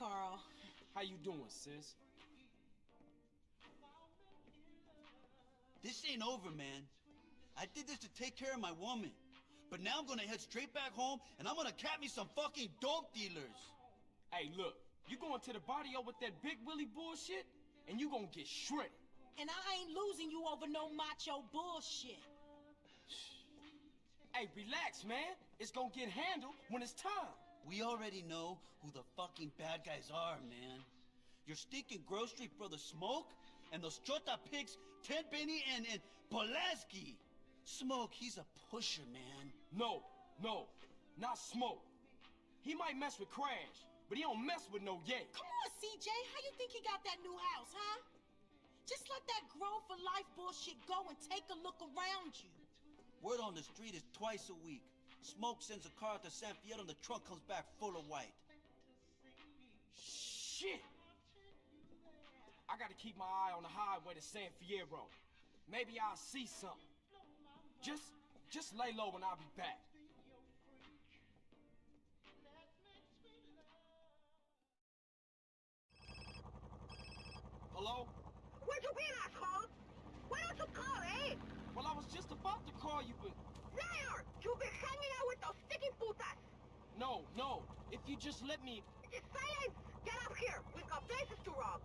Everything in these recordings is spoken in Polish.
Carl. How you doing, sis? This ain't over, man. I did this to take care of my woman. But now I'm gonna head straight back home and I'm gonna cap me some fucking dope dealers. Hey, look, you going to the barrio with that big Willie bullshit, and you gonna get shredded. And I ain't losing you over no macho bullshit. Hey, relax, man. It's gonna get handled when it's time. We already know who the fucking bad guys are, man. Your stinking grocery brother Smoke and those Chota pigs, Ted Benny and, and Pulaski. Smoke, he's a pusher, man. No, no, not Smoke. He might mess with Crash, but he don't mess with no Ye. Come on, CJ. How you think he got that new house, huh? Just let that grow for life bullshit go and take a look around you. Word on the street is twice a week. Smoke sends a car to San Fierro and the trunk comes back full of white. Shit! I gotta keep my eye on the highway to San Fierro. Maybe I'll see something. Just, just lay low and I'll be back. Hello? Where'd you been, asshole? Why don't you call, eh? Well, I was just about to call you, but Liar! You've been hanging out with those sticky putas! no, no. If you just let me, Silence! Get up here! We've got places to rob!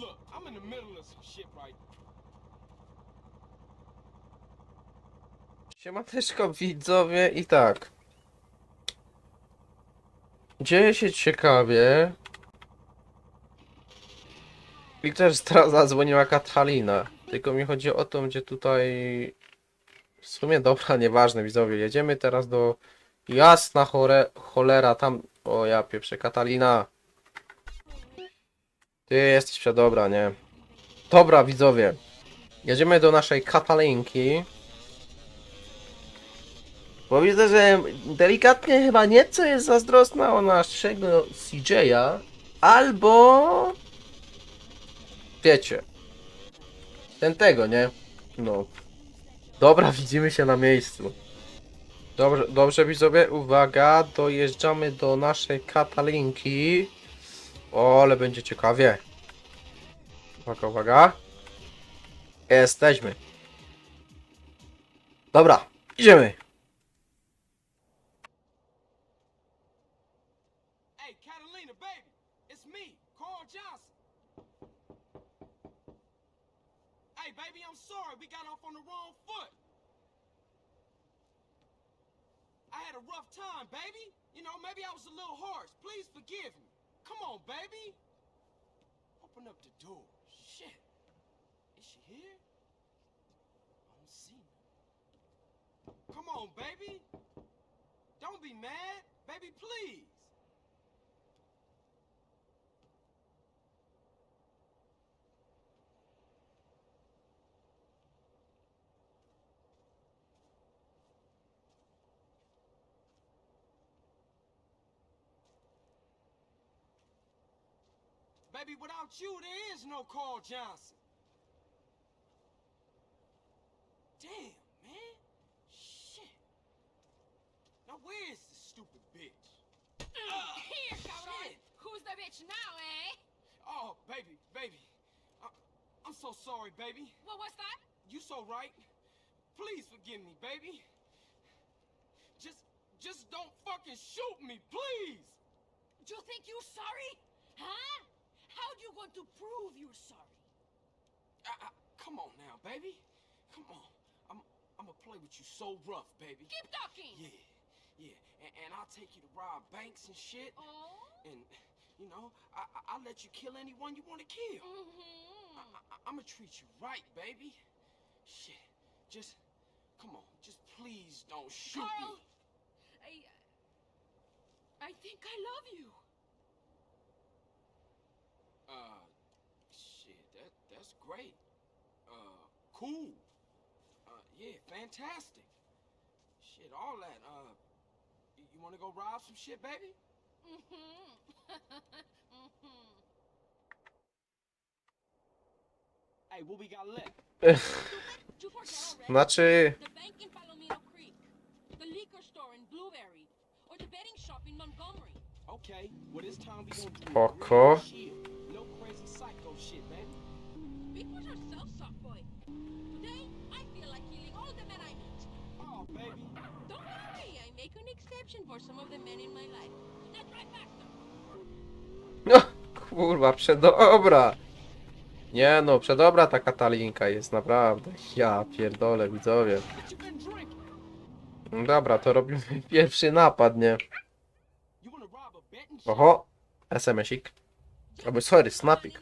look, I'm in the middle of some shit right Siemaneczko widzowie i tak. Dzieje się ciekawie. I też teraz zadzwoniła Katalina. Tylko mi chodzi o to, gdzie tutaj... W sumie dobra, nieważne widzowie. Jedziemy teraz do... Jasna chore... cholera, tam... O ja pieprzę, Katalina. Ty jesteś przedobra, nie? Dobra widzowie. Jedziemy do naszej Katalinki. Bo widzę, że delikatnie chyba nieco jest zazdrosna o naszego CJ'a. Albo... Wiecie. Ten tego, nie? No. Dobra, widzimy się na miejscu. Dobrze, dobrze widzowie, uwaga, dojeżdżamy do naszej Katalinki. O, ale będzie ciekawie. Uwaga, uwaga. Jesteśmy. Dobra, idziemy. Hey, Catalina, baby, it's me, Carl Johnson. Hey, baby, I'm sorry. We got off on the wrong foot. I had a rough time, baby. You know, maybe I was a little harsh. Please forgive me. Come on, baby. Open up the door. Shit. Is she here? I don't see her. Come on, baby. Don't be mad. Baby, please. Baby, without you, there is no Carl Johnson. Damn, man. Shit. Now where is this stupid bitch? Ah, Here, cabron! Who's the bitch now, eh? Oh, baby, baby. I, I'm so sorry, baby. What was that? You so right. Please forgive me, baby. Just, just don't fucking shoot me, please. Do you think you sorry? Huh? How do you going to prove you're sorry? I, I, come on now, baby. Come on. I'm, I'm gonna play with you so rough, baby. Keep talking! Yeah, yeah. And, and I'll take you to rob banks and shit. Oh? And, you know, I, I, I'll let you kill anyone you want to kill. Mm-hmm. I, I, I'm gonna treat you right, baby. Shit. Just, come on. Just please don't shoot Carl! me. I... I think I love you. Uh, shit. That, that's great. Uh, cool. Uh, yeah, fantastic. Shit, all that. Uh, you, you want to go rob some shit, baby? Mm-hmm. mm-hmm. Hey, what we got left? You forgot already? Znaczy, The No, kurwa, przedobra. Nie no, przedobra ta Katalinka jest naprawdę. Ja pierdolę, widzowie. Dobra, to robimy pierwszy napad, nie? Oho, SMS-ik. Albo sorry, snapik.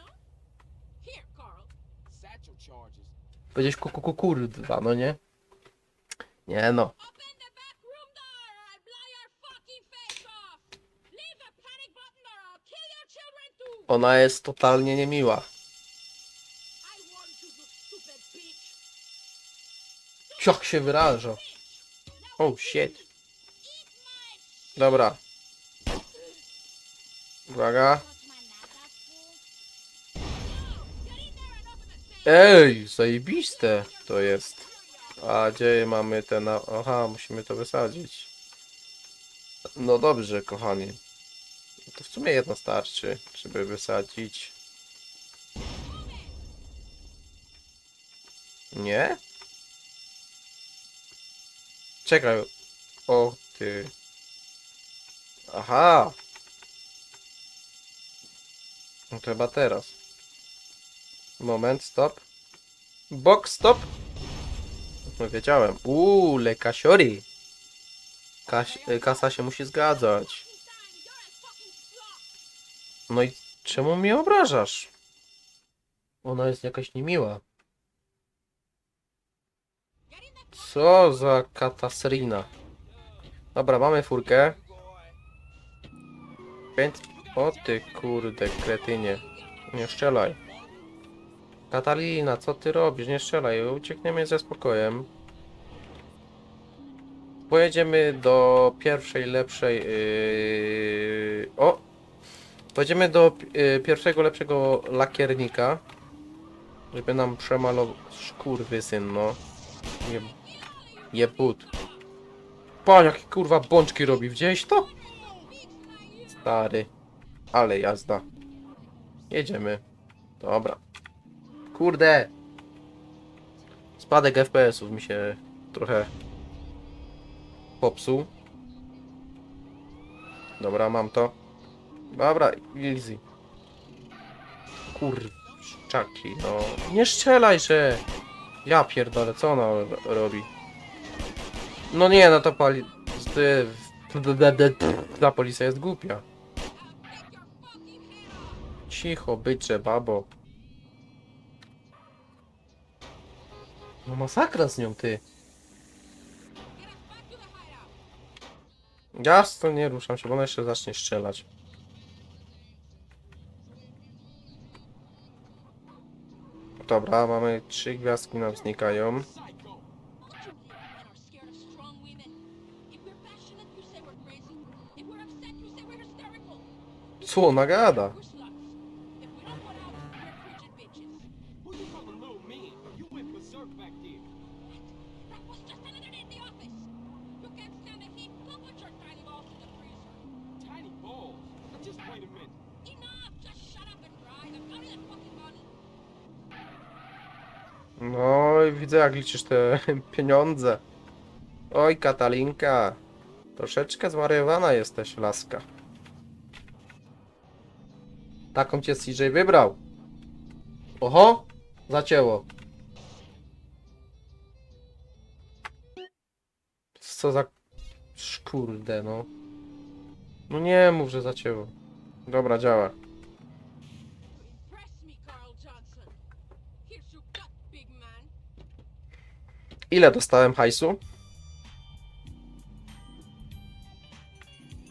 Powiedzieć kuku kurwa, no nie? Nie no. Ona jest totalnie niemiła. Jak się wyraża. Oh shit. Dobra. Uwaga. Ej, zajebiste to jest. A gdzie mamy te na... Aha, musimy to wysadzić. No dobrze, kochani. No To w sumie jedno starczy, żeby wysadzić. Nie? Czekaj. O ty. Aha. No to chyba teraz. Moment, stop. Box, stop. No wiedziałem. Uuu, le kasiori. Kaś, y, kasa się musi zgadzać. No i czemu mnie obrażasz? Ona jest jakaś niemiła. Co za katasrina. Dobra, mamy furkę. Pięć... O ty kurde, kretynie. Nie strzelaj. Katalina, co ty robisz? Nie strzelaj, uciekniemy ze spokojem. Pojedziemy do pierwszej, lepszej... Yy... O! Pojedziemy do yy, pierwszego, lepszego lakiernika. Żeby nam przemalował... Szkurwysyn, no. Je... Jebut. Pan, jakie kurwa bączki robi, widziałeś to? Stary. Ale jazda. Jedziemy. Dobra. Kurde. Spadek FPS-ów mi się trochę popsuł. Dobra, mam to. Dobra, easy. Kurczaki, no. Nie strzelaj, że... Ja pierdolę, co ona ro- robi? No nie, no to pali... Ta policja jest głupia. Cicho, bycze, babo. No masakra z nią, ty. Jasno, nie ruszam się, bo ona jeszcze zacznie strzelać. Dobra, mamy trzy gwiazdki nam znikają. Co ona gada? We're sluts. If we don't put out, we're frigid bitches. Who you calling little men? You went berserk back there. That was just tiny balls wait a minute. Enough! Just shut up and drive. I'm counting that fucking. No i widzę jak liczysz te pieniądze. Oj, Katalinka. Troszeczkę zwariowana jesteś, laska. Taką cię CJ wybrał. Oho, zacięło. Co za... Kurde, no. No nie mów, że zacięło. Dobra, działa. Ile dostałem hajsu?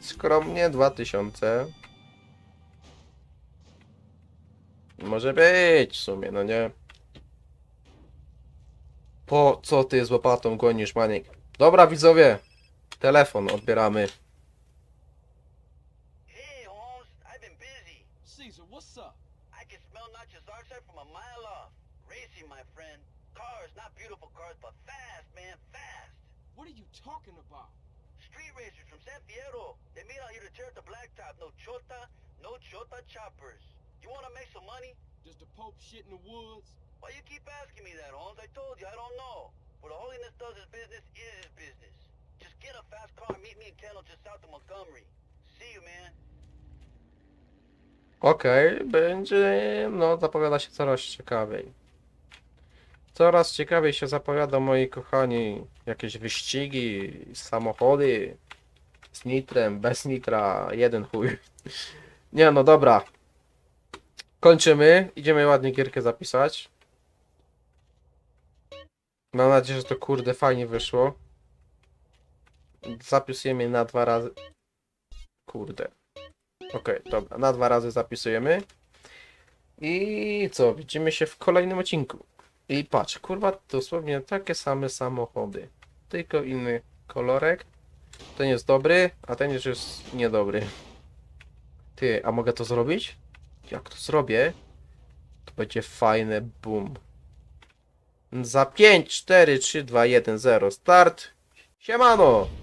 Skromnie 2000. Może być w sumie, no nie? Po co ty z łopatą gonisz, Maniek? Dobra, widzowie. Telefon odbieramy. Hey, Holmes, I've been busy. Caesar, what's up? I can smell Nacho's archetype from a mile off. Racing, my friend. Cars, not beautiful cars, but fast, man, fast. What are you talking about? street racers from San Fierro. They meet out here to tear up the blacktop. No chota, no chota choppers. You want to make some money? Does the Pope shit in the woods? Why you keep asking me that, Holmes? I told you, I don't know. Where the holiness does his business is his business. Just get a fast car and meet me in Kendall just south of Montgomery. See you, man. Okej, będzie, no zapowiada się coraz ciekawiej. Coraz ciekawiej się zapowiada, moi kochani, jakieś wyścigi, samochody z nitrem, bez nitra, jeden chuj. Nie no, dobra. Kończymy, idziemy ładnie gierkę zapisać. Mam nadzieję, że to kurde fajnie wyszło. Zapisujemy na dwa razy. Kurde. Okej, dobra, na dwa razy zapisujemy. I co, widzimy się w kolejnym odcinku. I patrz, kurwa, dosłownie takie same samochody. Tylko inny kolorek. Ten jest dobry, a ten już jest niedobry. Ty, a mogę to zrobić? Jak to zrobię, to będzie fajne boom. Za 5, 4, 3, 2, 1, 0, start. Siemano!